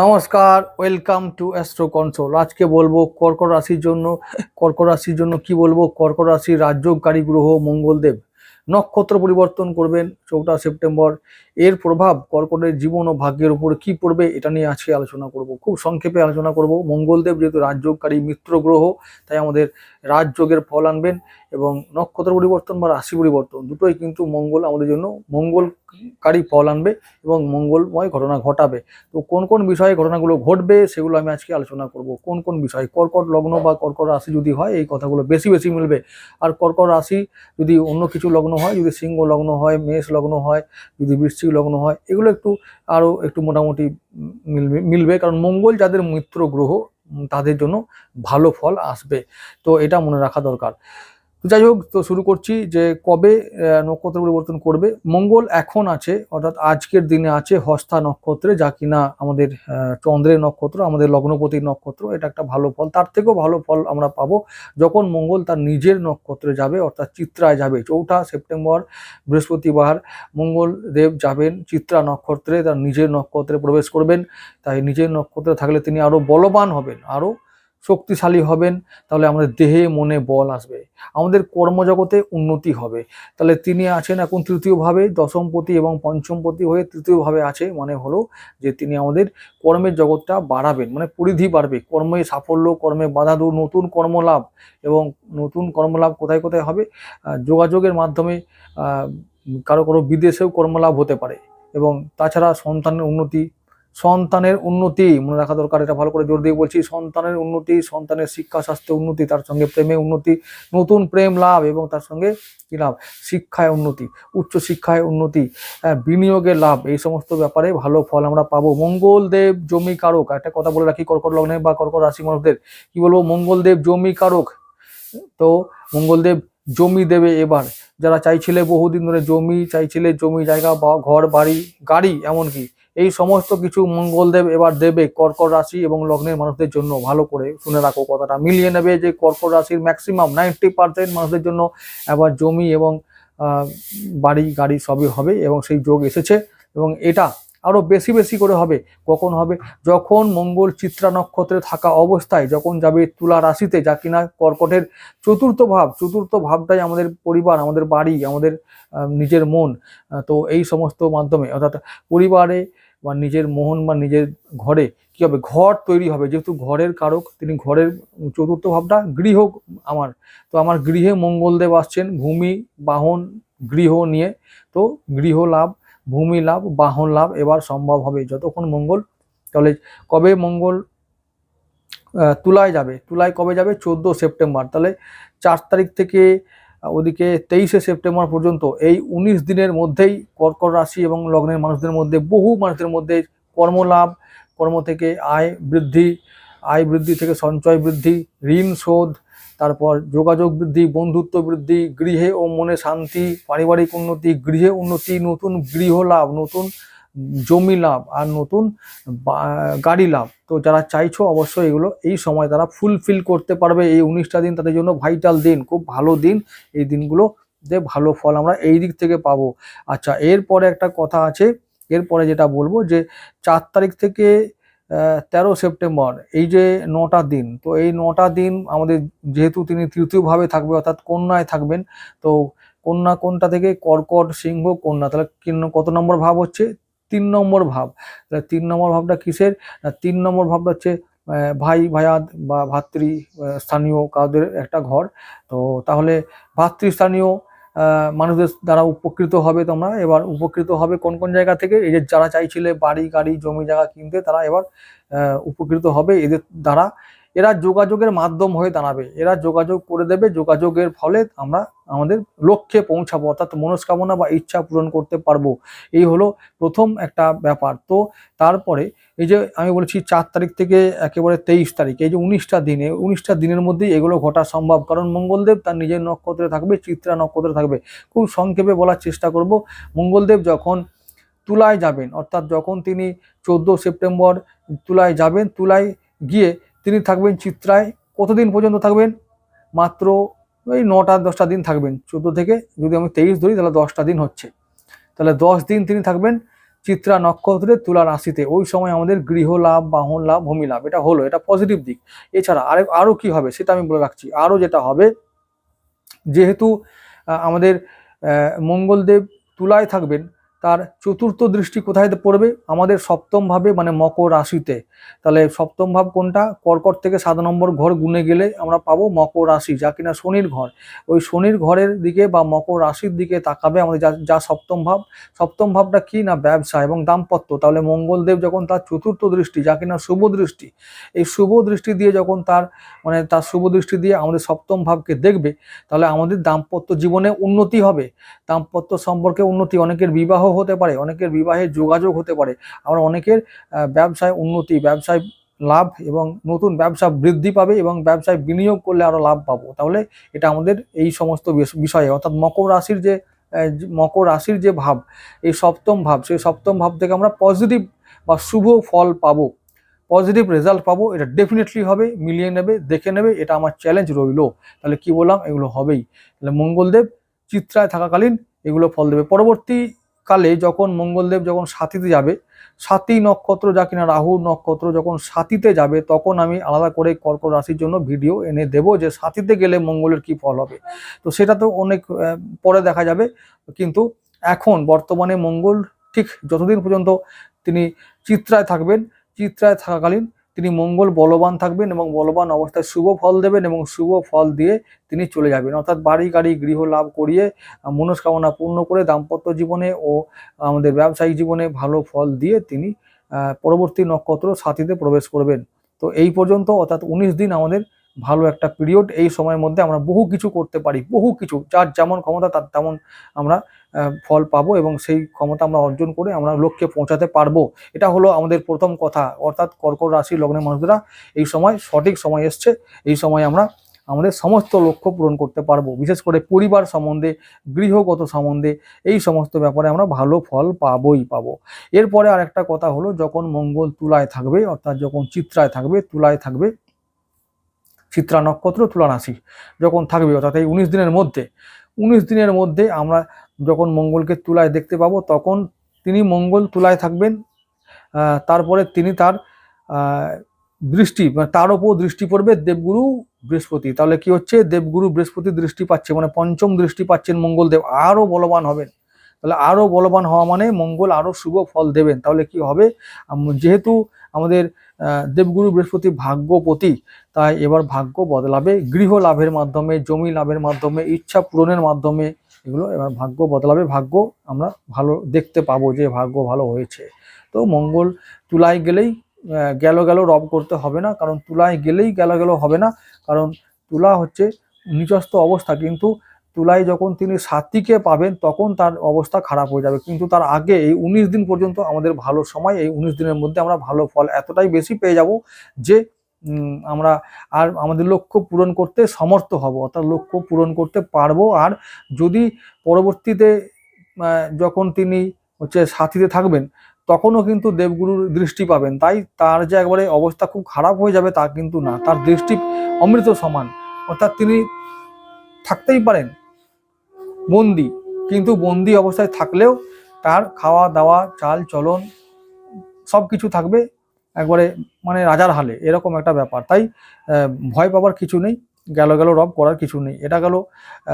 নমস্কার welcome to astro console আজকে বলব কর্কট রাশির জন্য, কর্কট রাশির জন্য কি বলব? কর্কট রাশির রাজ্যকারী গ্রহ মঙ্গলদেব। নক্ষত্র পরিবর্তন করবেন, চৌঠা সেপ্টেম্বর এর প্রভাব কর্কটের জীবন ও ভাগ্যের উপর কি পড়বে এটা নিয়ে আজকে আলোচনা করব। খুব সংক্ষেপে আলোচনা করব। মঙ্গলদেব যেহেতু রাজযোগকারী মিত্র গ্রহ, তাই আমাদের রাজযোগের ফল আনবেন এবং নক্ষত্র পরিবর্তন বা রাশি পরিবর্তন দুটোই কিন্তু মঙ্গল আমাদের জন্য মঙ্গলকারী ফল আনবে এবং মঙ্গলময় ঘটনা ঘটাবে। তো কোন কোন বিষয়ে ঘটনাগুলো ঘটবে সেগুলো আমি আজকে আলোচনা করব। কোন কোন বিষয়? কর্কট লগ্ন বা কর্কট রাশি যদি হয়, এই কথাগুলো বেশি বেশি মিলবে। আর কর্কট রাশি যদি অন্য কিছু লগ্ন হয়, যদি সিংহ লগ্ন হয়, মেষ লগ্ন হয়, যদি বৃশ্চিক লগ্ন হয়, এগুলো একটু আরও একটু মোটামুটি মিলবে মিলবে। কারণ মঙ্গল যাদের মিত্র গ্রহ তাদের জন্য ভালো ফল আসবে। তো এটা মনে রাখা দরকার। যাই হোক, তো শুরু করছি যে কবে নক্ষত্র পরিবর্তন করবে। মঙ্গল এখন আছে, অর্থাৎ আজকের দিনে আছে হস্তা নক্ষত্রে, যা কিনা আমাদের চন্দ্রের নক্ষত্র, আমাদের লগ্নপতির নক্ষত্র, এটা একটা ভালো ফল। তার থেকেও ভালো ফল আমরা পাবো যখন মঙ্গল তার নিজের নক্ষত্রে যাবে, অর্থাৎ চিত্রায় যাবে। চৌঠা সেপ্টেম্বর, বৃহস্পতিবার মঙ্গল দেব যাবেন চিত্রা নক্ষত্রে, তার নিজের নক্ষত্রে প্রবেশ করবেন। তাই নিজের নক্ষত্রে থাকলে তিনি আরও বলবান হবেন, আরও শক্তিশালী হবেন, তাহলে আমাদের দেহে, মনে বল আসবে। আমাদের কর্মজগতে উন্নতি হবে। তাহলে তিনি আছেন এখন তৃতীয়ভাবে, দশমপতি এবং পঞ্চমপতি হয়ে তৃতীয়ভাবে আছে মানে হলো যে তিনি আমাদের কর্মের জগৎটা বাড়াবেন মানে পরিধি বাড়বে। কর্মে সাফল্য, কর্মে বাধা দূর, নতুন কর্মলাভ এবং নতুন কর্মলাভ কোথায় কোথায় হবে? যোগাযোগের মাধ্যমে কারও কারও বিদেশেও কর্মলাভ হতে পারে এবং তাছাড়া সন্তানের উন্নতি সন্তানের উন্নতি মনে রাখা দরকার এটা ভালো করে জোর দিয়ে বলছি সন্তানের উন্নতি সন্তানের শিক্ষা স্বাস্থ্যে উন্নতি তার সঙ্গে প্রেমে উন্নতি নতুন প্রেম লাভ এবং তার সঙ্গে কী লাভ? শিক্ষায় উন্নতি উচ্চ শিক্ষায় উন্নতি হ্যাঁ, বিনিয়োগে লাভ এই সমস্ত ব্যাপারে ভালো ফল আমরা পাবো। মঙ্গলদেব জমি কারক একটা কথা বলে রাখি কর্কট লগ্নে বা কর্কট রাশি মানুষদের কি বলব? মঙ্গলদেব জমি কারক তো মঙ্গলদেব জমি দেবে এবার যারা চাইছিলে বহুদিন ধরে জমি চাইছিলে জমি জায়গা বা ঘর বাড়ি গাড়ি এমনকি এই সমস্ত কিছু মঙ্গলদেব এবার দেবে কর্কট রাশি এবং লগ্নের মানুষদের জন্য ভালো করে শুনে রাখো কথাটা। মিলিয়ে নেবে যে কর্কট রাশির ম্যাক্সিমাম নাইনটি পার্সেন্ট মানুষদের জন্য এবার জমি এবং বাড়ি, গাড়ি সবই হবে এবং সেই যোগ এসেছে এবং এটা আরও বেশি বেশি করে হবে। কখন হবে? যখন মঙ্গল চিত্রা নক্ষত্রে থাকা অবস্থায় যখন যাবে তুলা রাশিতে যা কিনা কর্কটের চতুর্থ ভাব, চতুর্থ ভাবটাই আমাদের পরিবার, আমাদের বাড়ি, আমাদের নিজের মন তো এই সমস্ত মাধ্যমে অর্থাৎ পরিবারে বা নিজের মোহন বা নিজের ঘরে কি হবে? ঘর তৈরি হবে। যেহেতু ঘরের কারক, তিনি ঘরের চতুর্থ ভাবটা গৃহ আমার। তো আমার গৃহে মঙ্গলদেব আসছেন, ভূমি, বাহন, গৃহ নিয়ে। তো গৃহ লাভ, ভূমি লাভ, বাহন লাভ এবার সম্ভব হবে। যতক্ষণ মঙ্গল তাহলে কবে মঙ্গল তুলায় যাবে? তুলায় কবে যাবে? চোদ্দ সেপ্টেম্বর। তাহলে চার তারিখ থেকে ওদিকে তেইশে সেপ্টেম্বর পর্যন্ত এই উনিশ দিনের মধ্যেই কর্কট রাশি এবং লগ্নের মানুষদের মধ্যে, বহু মানুষদের মধ্যে কর্মলাভ, কর্ম থেকে আয় বৃদ্ধি আয় বৃদ্ধি থেকে সঞ্চয় বৃদ্ধি, ঋণ শোধ, তারপর যোগাযোগ বৃদ্ধি, বন্ধুত্ব বৃদ্ধি, গৃহে ও মনে শান্তি, পারিবারিক উন্নতি, গৃহে উন্নতি, নতুন গৃহ লাভ, নতুন জমি লাভ আর নতুন গাড়ি লাভ। তো যারা চাইছো অবশ্যই এগুলো এই সময় তারা ফুলফিল করতে পারবে এই উনিশটা দিন, তাদের জন্য ভাইটাল দিন, খুব ভালো দিন এই দিনগুলো যে ভালো ফল আমরা এই দিক থেকে পাবো। আচ্ছা এরপরে একটা কথা আছে, এরপরে যেটা বলব যে চার তারিখ থেকে তেরো সেপ্টেম্বর, এই যে নটা দিন, তো এই নটা দিন আমাদের যেহেতু তিনি তৃতীয়ভাবে থাকবে, অর্থাৎ কন্যায় থাকবেন, তো কন্যা কোনটা থেকে? কর্কট সিংহ কন্যা, তাহলে কত নম্বর ভাব হচ্ছে? তিন নম্বর ভাব। তিন নম্বর ভাবটা কিসের? তিন নম্বর ভাবটা হচ্ছে ভাই ভায়াত বা ভাতৃ স্থানীয় কাদের একটা ঘর। তো তাহলে ভাতৃস্থানীয় মানুষদের দ্বারা উপকৃত হবে তোমরা। এবার উপকৃত হবে কোন কোন জায়গা থেকে? এই যে যারা চাইছিলে বাড়ি, গাড়ি, জমি, জায়গা কিনতে, তারা এবার উপকৃত হবে। এদের দ্বারা এরা যোগাযোগের মাধ্যম হয়ে দাঁড়াবে। এরা যোগাযোগ করে দেবে, যোগাযোগের ফলে আমরা আমাদের লক্ষ্যে পৌঁছাবো, অর্থাৎ মনস্কামনা বা ইচ্ছা পূরণ করতে পারব। এই হলো প্রথম একটা ব্যাপার। তো তারপরে এই যে আমি বলেছি চার তারিখ থেকে একেবারে তেইশ তারিখ, এই যে উনিশটা দিনে, উনিশটা দিনের মধ্যেই এগুলো ঘটা সম্ভব। কারণ মঙ্গলদেব তার নিজের নক্ষত্রে থাকবে, চিত্রা নক্ষত্রে থাকবে। খুব সংক্ষেপে বলার চেষ্টা করব। মঙ্গলদেব যখন তুলায় যাবেন, অর্থাৎ যখন তিনি চোদ্দ সেপ্টেম্বর তুলায় যাবেন, তুলায় গিয়ে তিনি থাকবেন চিত্রায়। কতদিন পর্যন্ত থাকবেন? মাত্র ওই নটা, দশটা দিন থাকবেন। চোদ্দ থেকে যদি আমি তেইশ ধরি, তাহলে দশটা দিন হচ্ছে। তাহলে দশ দিন তিনি থাকবেন চিত্রা নক্ষত্রের তুলা রাশিতে। ওই সময় আমাদের গৃহ লাভ, বাহন লাভ, ভূমি লাভ, এটা হলো, এটা পজিটিভ দিক। এছাড়া আরে আরও কী হবে সেটা আমি বলে রাখছি। আরও যেটা হবে, যেহেতু আমাদের মঙ্গলদেব তুলায় থাকবেন তার চতুর্থ দৃষ্টি কোথায় পড়বে? আমাদের সপ্তম ভাবে মানে মকর রাশিতে। তাহলে সপ্তম ভাব কোনটা? কর্কট থেকে সাত নম্বর ঘর গুনে গেলে আমরা পাবো মকর রাশি, যা কিনা শনির ঘর। ওই শনির ঘরের দিকে বা মকর রাশির দিকে তাকাবে আমাদের যা যা সপ্তম ভাব। সপ্তম ভাবটা কি না ব্যবসা এবং দাম্পত্য? তাহলে মঙ্গলদেব যখন তার চতুর্থ দৃষ্টি, যা কিনা শুভ দৃষ্টি, এই শুভ দৃষ্টি দিয়ে যখন তার মানে তার শুভ দৃষ্টি দিয়ে আমাদের সপ্তম ভাবকে দেখবে, তাহলে আমাদের দাম্পত্য জীবনে উন্নতি হবে। দাম্পত্য সম্পর্কে উন্নতি, অনেকের বিবাহ হতে পারে, অনেকের বিবাহে যোগাযোগ হতে পারে, আবার অনেকের ব্যবসায় উন্নতি, ব্যবসায় লাভ এবং নতুন ব্যবসা বৃদ্ধি পাবে এবং ব্যবসায় বিনিয়োগ করলে আরও লাভ পাবো। তাহলে এটা আমাদের এই সমস্ত বিষয়ে, অর্থাৎ মকর রাশির যে মকর রাশির যে ভাব, এই সপ্তম ভাব, সেই সপ্তম ভাব থেকে আমরা পজিটিভ বা শুভ ফল পাবো। পজিটিভ রেজাল্ট পাবো, এটা ডেফিনেটলি হবে, মিলিয়ে নেবে, দেখে নেবে, এটা আমার চ্যালেঞ্জ রইল। তাহলে কি বললাম? এগুলো হবেই। তাহলে মঙ্গলদেব চিত্রায় থাকাকালীন এগুলো ফল দেবে। পরবর্তী কালে যখন মঙ্গলদেব যখন সাথীতে যাবে সাথী নক্ষত্র যা কিনা রাহু নক্ষত্র যখন সাথীতে যাবে, তখন আমি আলাদা করে কর্কট রাশির জন্য ভিডিও এনে দেব যে সাথীতে গেলে মঙ্গলের কি ফল হবে। তো সেটা তো অনেক পরে দেখা যাবে। কিন্তু এখন বর্তমানে মঙ্গল ঠিক যতদিন পর্যন্ত তিনি চিত্রায় থাকবেন, চিত্রায় থাকাকালীন তিনি মঙ্গল বলবান থাকবেন এবং বলবান অবস্থায় শুভ ফল দেবেন এবং শুভ ফল দিয়ে তিনি চলে যাবেন। অর্থাৎ বাড়ি গাড়ি গৃহ লাভ করিয়ে মনস্কামনা পূর্ণ করে দাম্পত্য জীবনে ও আমাদের ব্যবসায়িক জীবনে ভালো ফল দিয়ে তিনি পরবর্তী নক্ষত্র সাথীতে প্রবেশ করবেন। তো এই পর্যন্ত, অর্থাৎ উনিশ দিন আমাদের ভালো একটা পিরিয়ড এই সময়ের মধ্যে আমরা বহু কিছু করতে পারি, বহু কিছু। যার যেমন ক্ষমতা, তার তেমন আমরা ফল পাবো এবং সেই ক্ষমতা আমরা অর্জন করে আমরা লক্ষ্যে পৌঁছাতে পারব। এটা হলো আমাদের প্রথম কথা। অর্থাৎ কর্কট রাশি লগ্নের মানুষরা এই সময় সঠিক সময় এসছে। এই সময় আমরা আমাদের সমস্ত লক্ষ্য পূরণ করতে পারব। বিশেষ করে পরিবার সম্বন্ধে, গৃহগত সম্বন্ধে এই সমস্ত ব্যাপারে আমরা ভালো ফল পাবোই, পাবো। এরপরে আর একটা কথা হলো, যখন মঙ্গল তুলায় থাকবে, অর্থাৎ যখন চিত্রায় থাকবে, তুলায় থাকবে চিত্রা নক্ষত্র তুলা রাশি যখন থাকবে অর্থাৎ এই উনিশ দিনের মধ্যে, উনিশ দিনের মধ্যে আমরা যখন মঙ্গলকে তুলায় দেখতে পাবো, তখন তিনি মঙ্গল তুলায় থাকবেন। তারপরে তিনি তার দৃষ্টি মানে তার ওপর দৃষ্টি পড়বে দেবগুরু বৃহস্পতি। তাহলে কি হচ্ছে? দেবগুরু বৃহস্পতি দৃষ্টি পাচ্ছে মানে পঞ্চম দৃষ্টি পাচ্ছেন মঙ্গলদেব। আরও বলবান হবেন। তাহলে আরও বলবান হওয়া মানে মঙ্গল আরও শুভ ফল দেবেন। তাহলে কি হবে? যেহেতু আমাদের দেবগুরু বৃহস্পতি ভাগ্যপতি তাই এবার ভাগ্য বদলাবে। গৃহ লাভের মাধ্যমে, জমি লাভের মাধ্যমে, ইচ্ছা পূরণের মাধ্যমে এগুলো এবার ভাগ্য বদলাবে। ভাগ্য আমরা ভালো দেখতে পাবো যে ভাগ্য ভালো হয়েছে। তো মঙ্গল তুলায় গেলেই গেল গেল রব করতে হবে না। কারণ তুলায় গেলেই গেল গেল হবে না। কারণ তুলা হচ্ছে নিচস্থ অবস্থা। কিন্তু তুলায় যখন তিনি সাত্বিকে পাবেন, তখন তার অবস্থা খারাপ হয়ে যাবে। কিন্তু তার আগে এই উনিশ দিন পর্যন্ত আমাদের ভালো সময়, এই উনিশ দিনের মধ্যে আমরা ভালো ফল এতটাই বেশি পেয়ে যাব যে আমরা আর আমাদের লক্ষ্য পূরণ করতে সমর্থ হব, অর্থাৎ লক্ষ্য পূরণ করতে পারব। আর যদি পরবর্তীতে যখন তিনি হচ্ছে সাথীতে থাকবেন, তখনও কিন্তু দেবগুরুর দৃষ্টি পাবেন। তাই তার যে একবারে অবস্থা খুব খারাপ হয়ে যাবে তা কিন্তু না। তার দৃষ্টি অমৃত সমান। অর্থাৎ তিনি থাকতেই পারেন। বন্দি। কিন্তু বন্দি অবস্থায় থাকলেও তার খাওয়া, দাওয়া, চাল, চলন সব কিছু থাকবে একবারে মানে রাজার হালে। এরকম একটা ব্যাপার। তাই ভয় পাবার কিছু নেই, গেল গেল রব করার কিছু নেই। এটা গেল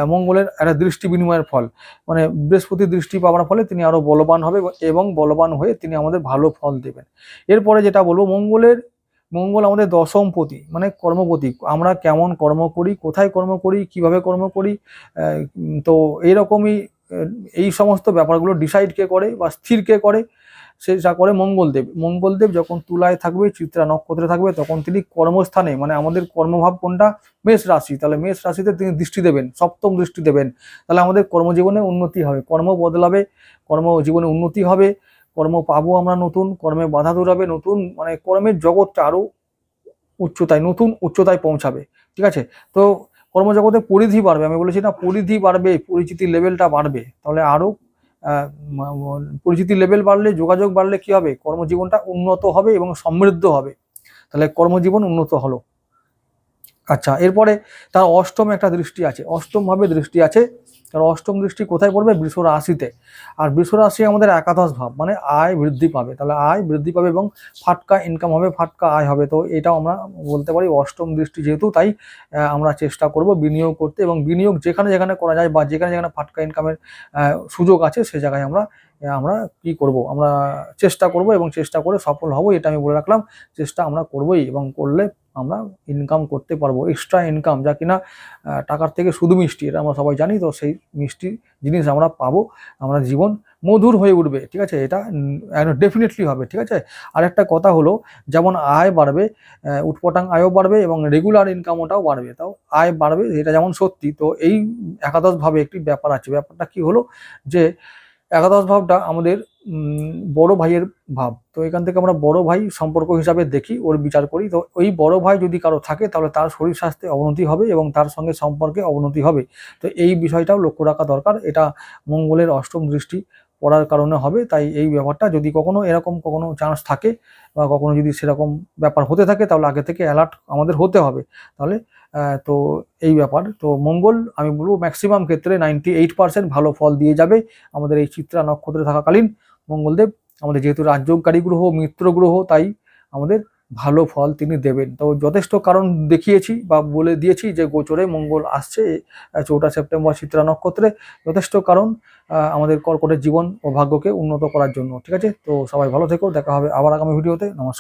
মঙ্গলের একটা দৃষ্টি বিনিময়ের ফল। মানে বৃহস্পতি দৃষ্টি পাওয়ার ফলে তিনি আরও বলবান হবে এবং বলবান হয়ে তিনি আমাদের ভালো ফল দেবেন। এরপরে যেটা বলব, মঙ্গলের মঙ্গল আমাদের দশমপতি মানে কর্মপতি। আমরা কেমন কর্ম করি, কোথায় কর্ম করি, কীভাবে কর্ম করি তো এইরকমই এই সমস্ত ব্যাপারগুলো ডিসাইড কে করে বা স্থির কে করে, সে যা করে মঙ্গলদেব। মঙ্গলদেব যখন তুলায় থাকবে, চিত্রা নক্ষত্রে থাকবে, তখন তিনি কর্মস্থানে মানে আমাদের কর্মভাব কোনটা? মেষ রাশি। তাহলে মেষ রাশিতে তিনি দৃষ্টি দেবেন, সপ্তম দৃষ্টি দেবেন। তাহলে আমাদের কর্মজীবনে উন্নতি হবে, কর্ম বদলাবে, কর্মজীবনে উন্নতি হবে। কর্ম পাবো আমরা নতুন, কর্মে বাধা দূরাবে নতুন মানে কর্মের জগৎটা আরও উচ্চতায়, নতুন উচ্চতায় পৌঁছাবে, ঠিক আছে? তো কর্মজগতে পরিধি বাড়বে, আমি বলেছি না পরিধি বাড়বে, পরিচিতি লেভেলটা বাড়বে, তাহলে আরও পরিচিতি লেভেল বাড়লে, যোগাযোগ বাড়লে কি হবে? কর্মজীবনটা উন্নত হবে এবং সমৃদ্ধ হবে, তাহলে কর্মজীবন উন্নত হলো। আচ্ছা এরপরে তার অষ্টম একটা দৃষ্টি আছে অষ্টমভাবে দৃষ্টি আছে কারণ অষ্টম দৃষ্টি কোথায় পড়বে? বৃষ রাশিতে। আর বৃষ রাশি আমাদের একাদশ ভাব মানে আয় বৃদ্ধি পাবে। তাহলে আয় বৃদ্ধি পাবে এবং ফাটকা ইনকাম হবে, ফাটকা আয় হবে। তো এটাও আমরা বলতে পারি অষ্টম দৃষ্টি যেহেতু, তাই আমরা চেষ্টা করব বিনিয়োগ করতে এবং বিনিয়োগ যেখানে যেখানে করা যায় বা যেখানে যেখানে ফাটকা ইনকামের সুযোগ আছে, সে জায়গায় আমরা আমরা কি করব? আমরা চেষ্টা করব এবং চেষ্টা করে সফল হব, এটা আমি বলে রাখলাম। চেষ্টা আমরা করবই এবং করলে আমরা ইনকাম করতে পারব এক্সট্রা ইনকাম যা কিনা টাকার থেকে শুধু মিষ্টি, এটা আমরা সবাই জানি, তো সেই মিষ্টি জিনিস আমরা পাবো, আমরা জীবন মধুর হয়ে উঠবে, ঠিক আছে? এটা ডেফিনেটলি হবে, ঠিক আছে? আর একটা কথা হলো, যেমন আয় বাড়বে উটপটাং আয়ও বাড়বে এবং রেগুলার ইনকামটাও বাড়বে, তাও আয় বাড়বে, এটা যেমন সত্যি, তো এই একাদশভাবে একটি ব্যাপার আছে, ব্যাপারটা কি হলো? যে একাদশ ভাবটা আমাদের বড় ভাইয়ের ভাব। তো এখান থেকে আমরা বড় ভাই সম্পর্ক হিসাবে দেখি, ওর বিচার করি। তো ওই বড় ভাই যদি কারও থাকে, তাহলে তার শরীর স্বাস্থ্যে অবনতি হবে এবং তার সঙ্গে সম্পর্কে অবনতি হবে। তো এই বিষয়টাও লক্ষ্য রাখা দরকার। এটা মঙ্গলের অষ্টম দৃষ্টি পড়ার কারণে হবে। তাই এই ব্যাপারটা যদি কখনো এরকম কখনো চান্স থাকে বা কখনো যদি সেরকম ব্যাপার হতে থাকে, তাহলে আগে থেকে অ্যালার্ট আমাদের হতে হবে। তাহলে তো এই ব্যাপার। তো মঙ্গল, আমি বলব ম্যাক্সিমাম ক্ষেত্রে নাইনটি ভালো ফল দিয়ে যাবে। আমাদের এই চিত্রা নক্ষত্রে থাকাকালীন। মঙ্গলদেব, আমাদের যেহেতু রাজ্যকারী গ্রহ, মিত্র গ্রহ, তাই আমাদের ভালো ফল তিনি দেবেন। তো যথেষ্ট কারণ দেখিয়েছি বা বলে দিয়েছি যে গোচরে মঙ্গল আসছে চৌঠা সেপ্টেম্বর চিত্রা নক্ষত্রে। যথেষ্ট কারণ আমাদের কর্কটের জীবন ও ভাগ্যকে উন্নত করার জন্য। ঠিক আছে? তো সবাই ভালো থেকো, দেখা হবে আবার আগামী ভিডিওতে। নমস্কার।